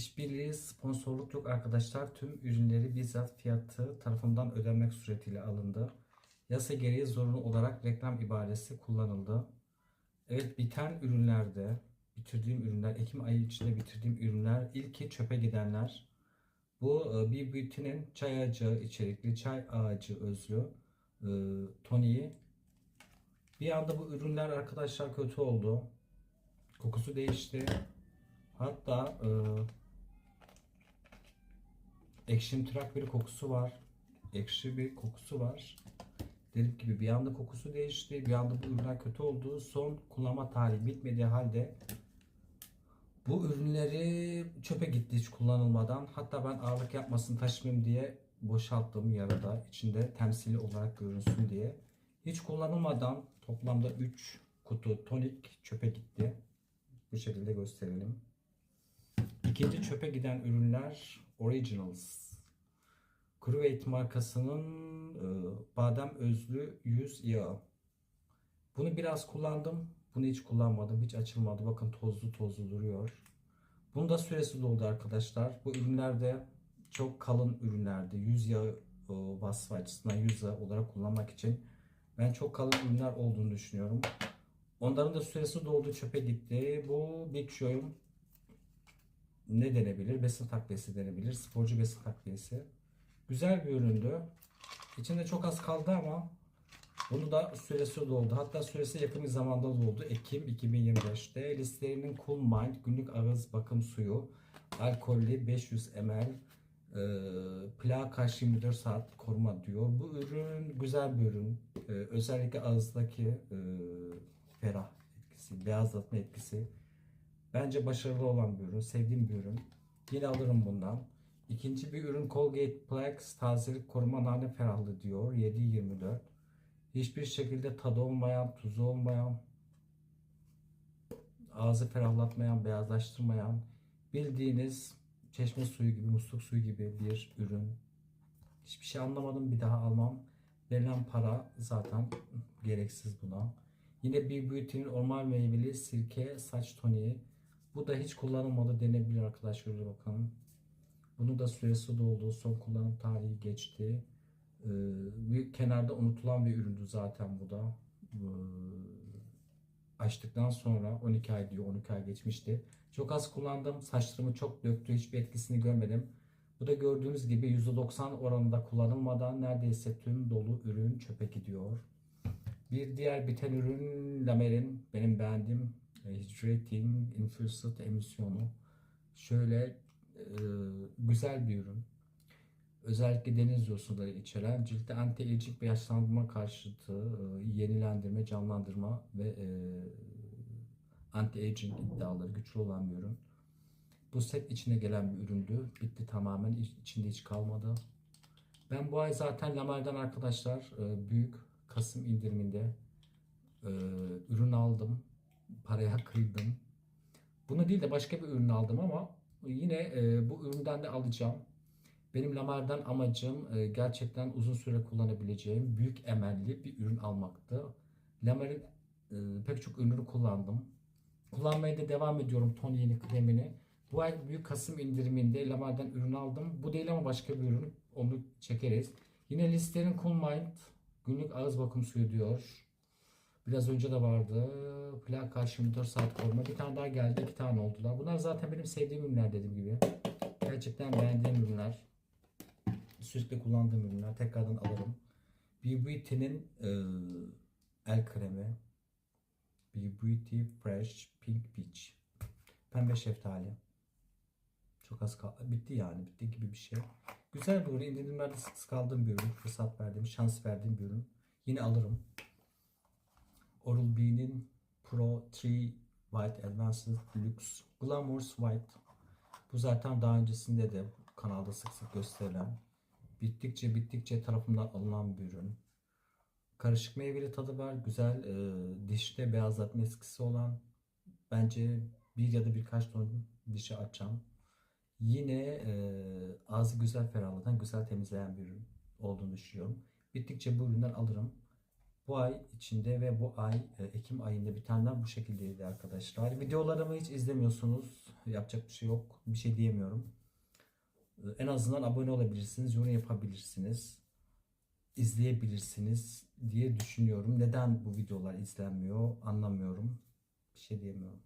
İşbirliği sponsorluk yok arkadaşlar. Tüm ürünleri bizzat fiyatı tarafından ödenmek suretiyle alındı. Yasa gereği zorunlu olarak reklam ibaresi kullanıldı. Evet biten ürünlerde bitirdiğim ürünler Ekim ayı içinde bitirdiğim ürünler ilki çöpe gidenler. Bu e, bir bütünün çay ağacı içerikli çay ağacı özlü e, toniği. Bir anda bu ürünler arkadaşlar kötü oldu. Kokusu değişti. Hatta e, ekşimtırak bir kokusu var. Ekşi bir kokusu var. Dediğim gibi bir anda kokusu değişti. Bir anda bu ürünler kötü oldu. Son kullanma tarihi bitmediği halde bu ürünleri çöpe gitti hiç kullanılmadan. Hatta ben ağırlık yapmasın taşımayayım diye boşalttım yarıda. içinde temsili olarak görünsün diye. Hiç kullanılmadan toplamda 3 kutu tonik çöpe gitti. Bu şekilde gösterelim. İkinci çöpe giden ürünler Originals. Cruvate markasının e, badem özlü yüz yağı. Bunu biraz kullandım. Bunu hiç kullanmadım. Hiç açılmadı. Bakın tozlu tozlu duruyor. Bunun da süresi doldu arkadaşlar. Bu ürünlerde çok kalın ürünlerdi. Yüz yağı e, vasfı açısından yüz yağı olarak kullanmak için ben çok kalın ürünler olduğunu düşünüyorum. Onların da süresi doldu çöpe gitti. Bu Big ne denebilir? Besin takviyesi denebilir. Sporcu besin takviyesi. Güzel bir üründü. İçinde çok az kaldı ama bunu da süresi doldu. Hatta süresi yakın bir zamanda doldu. Ekim 2025'te. Listerinin Cool Mind günlük ağız bakım suyu. Alkollü 500 ml. E, plağa karşı 24 saat koruma diyor. Bu ürün güzel bir ürün. E, özellikle ağızdaki e, ferah etkisi, beyazlatma etkisi. Bence başarılı olan bir ürün. Sevdiğim bir ürün. Yine alırım bundan. İkinci bir ürün Colgate Plex tazelik koruma nane ferahlı diyor. 7.24. Hiçbir şekilde tadı olmayan, tuzu olmayan, ağzı ferahlatmayan, beyazlaştırmayan, bildiğiniz çeşme suyu gibi, musluk suyu gibi bir ürün. Hiçbir şey anlamadım. Bir daha almam. Verilen para zaten gereksiz buna. Yine bir Beauty'nin orman meyveli sirke saç toniği. Bu da hiç kullanılmadı denebilir arkadaşlar. Şöyle bakalım. Bunun da süresi doldu. Son kullanım tarihi geçti. Ee, bir kenarda unutulan bir üründü zaten bu da. Ee, açtıktan sonra 12 ay diyor 12 ay geçmişti. Çok az kullandım. Saçlarımı çok döktü. Hiçbir etkisini görmedim. Bu da gördüğünüz gibi %90 oranında kullanılmadan neredeyse tüm dolu ürün çöpe gidiyor. Bir diğer biten ürün Lamer'in benim beğendiğim e, Hydrating Infused emisyonu. Şöyle e, güzel bir ürün. Özellikle deniz yosunları içeren ciltte anti-aging ve yaşlanma karşıtı e, yenilendirme, canlandırma ve e, anti-aging iddiaları güçlü olan bir ürün. Bu set içine gelen bir üründü. Bitti tamamen. İç- içinde hiç kalmadı. Ben bu ay zaten Lamer'den arkadaşlar e, büyük Kasım indiriminde e, ürün aldım. Paraya kıydım. Bunu değil de başka bir ürün aldım ama yine e, bu üründen de alacağım. Benim Lamer'den amacım e, gerçekten uzun süre kullanabileceğim büyük emelli bir ürün almaktı. Lamer'in e, pek çok ürünü kullandım. Kullanmaya da devam ediyorum toniğini, kremini. Bu ay büyük Kasım indiriminde Lamer'den ürün aldım. Bu değil ama başka bir ürün. Onu çekeriz. Yine Listerine Cool Mind günlük ağız bakım suyu diyor. Biraz önce de vardı. Plak karşı 24 saat koruma. Bir tane daha geldi. iki tane oldular. Bunlar zaten benim sevdiğim ürünler dediğim gibi. Gerçekten beğendiğim ürünler. Sürekli kullandığım ürünler. Tekrardan alırım. BBT'nin e, el kremi. BBT Fresh Pink Peach. Pembe şeftali. Çok az kaldı. Bitti yani. Bitti gibi bir şey. Güzel bir ürün. İndirimlerde sık sık aldığım bir ürün. Fırsat verdiğim, şans verdiğim bir ürün. Yine alırım. Oral-B'nin Pro 3 White Advanced Luxe Glamorous White. Bu zaten daha öncesinde de kanalda sık sık gösterilen, bittikçe bittikçe tarafından alınan bir ürün. Karışık meyveli tadı var. Güzel e, dişte beyazlatma etkisi olan. Bence bir ya da birkaç ton dişi açan. Yine e, ağzı güzel ferahlatan, güzel temizleyen bir ürün olduğunu düşünüyorum. Bittikçe bu üründen alırım. Bu ay içinde ve bu ay e, Ekim ayında bitenler bu şekildeydi arkadaşlar. Videolarımı hiç izlemiyorsunuz. Yapacak bir şey yok. Bir şey diyemiyorum. Ee, En azından abone olabilirsiniz, yorum yapabilirsiniz, izleyebilirsiniz diye düşünüyorum. Neden bu videolar izlenmiyor anlamıyorum. Bir şey diyemiyorum.